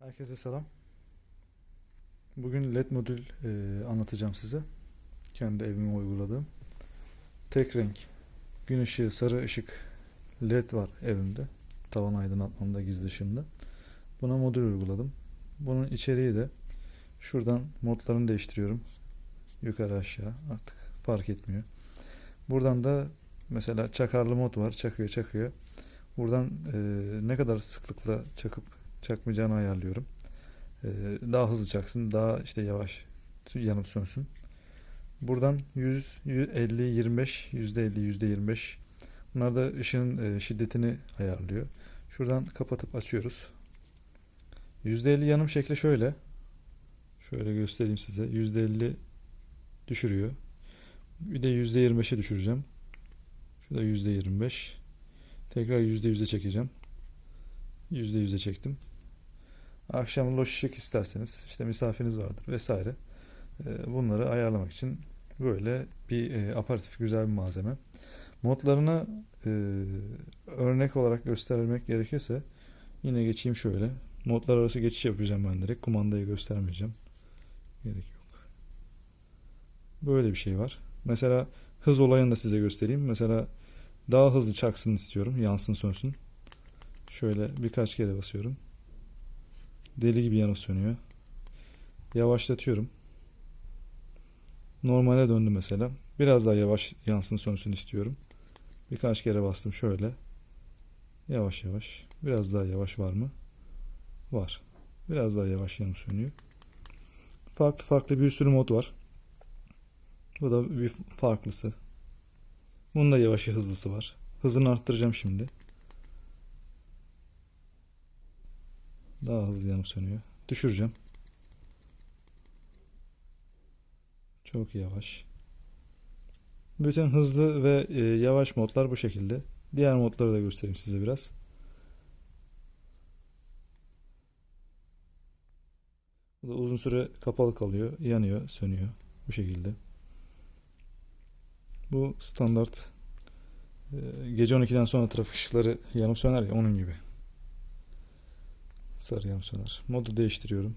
Herkese selam. Bugün LED modül e, anlatacağım size. Kendi evime uyguladığım. Tek renk gün ışığı, sarı ışık LED var evimde. Tavan aydınlatmamda gizli ışığında. Buna modül uyguladım. Bunun içeriği de şuradan modlarını değiştiriyorum. Yukarı aşağı artık fark etmiyor. Buradan da mesela çakarlı mod var. Çakıyor çakıyor. Buradan e, ne kadar sıklıkla çakıp çakmayacağını ayarlıyorum. Ee, daha hızlı çaksın, daha işte yavaş yanıp sönsün. Buradan 100, 50, 25, %50, %25 bunlar da ışığın e, şiddetini ayarlıyor. Şuradan kapatıp açıyoruz. %50 yanım şekli şöyle. Şöyle göstereyim size. %50 düşürüyor. Bir de %25'e düşüreceğim. Şurada %25. Tekrar %100'e çekeceğim. %100'e çektim. Akşam loş ışık isterseniz işte misafiriniz vardır vesaire. Ee, Bunları ayarlamak için böyle bir e, aparatif güzel bir malzeme. Modlarına e, örnek olarak göstermek gerekirse yine geçeyim şöyle. Modlar arası geçiş yapacağım ben direkt. Kumandayı göstermeyeceğim. Gerek yok. Böyle bir şey var. Mesela hız olayını da size göstereyim. Mesela daha hızlı çaksın istiyorum. Yansın sönsün. Şöyle birkaç kere basıyorum. Deli gibi yanıp sönüyor. Yavaşlatıyorum. Normale döndü mesela. Biraz daha yavaş yansın sönsün istiyorum. Birkaç kere bastım şöyle. Yavaş yavaş. Biraz daha yavaş var mı? Var. Biraz daha yavaş yanıp sönüyor. Farklı farklı bir sürü mod var. Bu da bir farklısı. Bunun da yavaşı hızlısı var. Hızını arttıracağım şimdi. Daha hızlı yanıp sönüyor. Düşüreceğim. Çok yavaş. Bütün hızlı ve e, yavaş modlar bu şekilde. Diğer modları da göstereyim size biraz. Bu da uzun süre kapalı kalıyor, yanıyor, sönüyor bu şekilde. Bu standart e, gece 12'den sonra trafik ışıkları yanıp söner ya onun gibi. Sarı yanıp söner. Modu değiştiriyorum.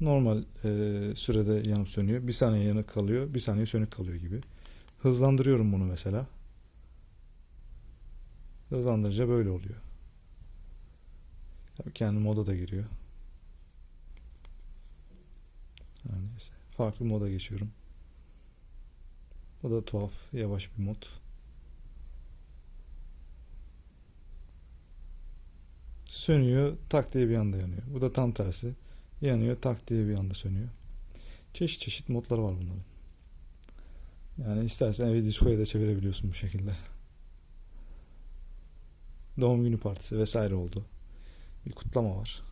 Normal e, sürede yanıp sönüyor. Bir saniye yanık kalıyor, bir saniye sönük kalıyor gibi. Hızlandırıyorum bunu mesela. Hızlandırınca böyle oluyor. Tabii kendi moda da giriyor. Neyse. Farklı moda geçiyorum. Bu da tuhaf, yavaş bir mod. Sönüyor, tak diye bir anda yanıyor. Bu da tam tersi. Yanıyor, tak diye bir anda sönüyor. Çeşit çeşit modlar var bunların. Yani istersen evi diskoya da çevirebiliyorsun bu şekilde. Doğum günü partisi vesaire oldu. Bir kutlama var.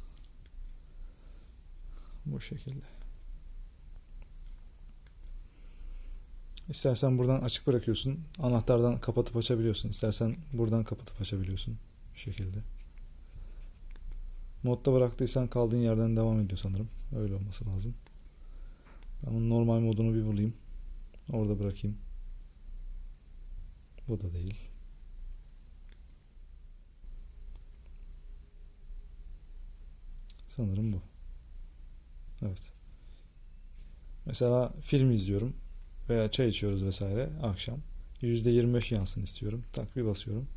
Bu şekilde. İstersen buradan açık bırakıyorsun. Anahtardan kapatıp açabiliyorsun. İstersen buradan kapatıp açabiliyorsun. Bu şekilde. Modda bıraktıysan kaldığın yerden devam ediyor sanırım. Öyle olması lazım. Ben onun normal modunu bir bulayım. Orada bırakayım. Bu da değil. Sanırım bu. Evet. Mesela film izliyorum veya çay içiyoruz vesaire akşam. %25 yansın istiyorum. Tak bir basıyorum.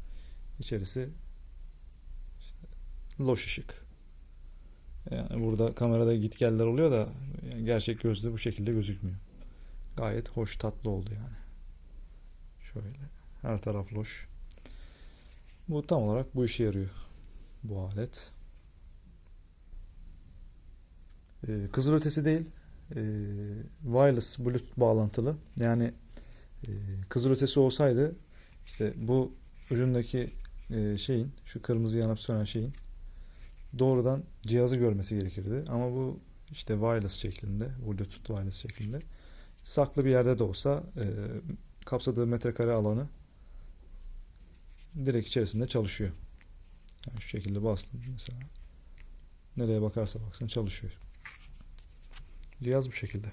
İçerisi işte loş ışık. Yani burada kamerada git geller oluyor da yani gerçek gözle bu şekilde gözükmüyor. Gayet hoş tatlı oldu yani. Şöyle her taraf loş. Bu tam olarak bu işe yarıyor. Bu alet. Ee, kızılötesi değil. Ee, wireless bluetooth bağlantılı. Yani e, kızılötesi olsaydı işte bu ucundaki e, şeyin şu kırmızı yanıp sönen şeyin doğrudan cihazı görmesi gerekirdi. Ama bu işte wireless şeklinde, Bluetooth wireless şeklinde saklı bir yerde de olsa e, kapsadığı metrekare alanı direkt içerisinde çalışıyor. Yani şu şekilde bastım mesela. Nereye bakarsa baksın çalışıyor. Cihaz bu şekilde.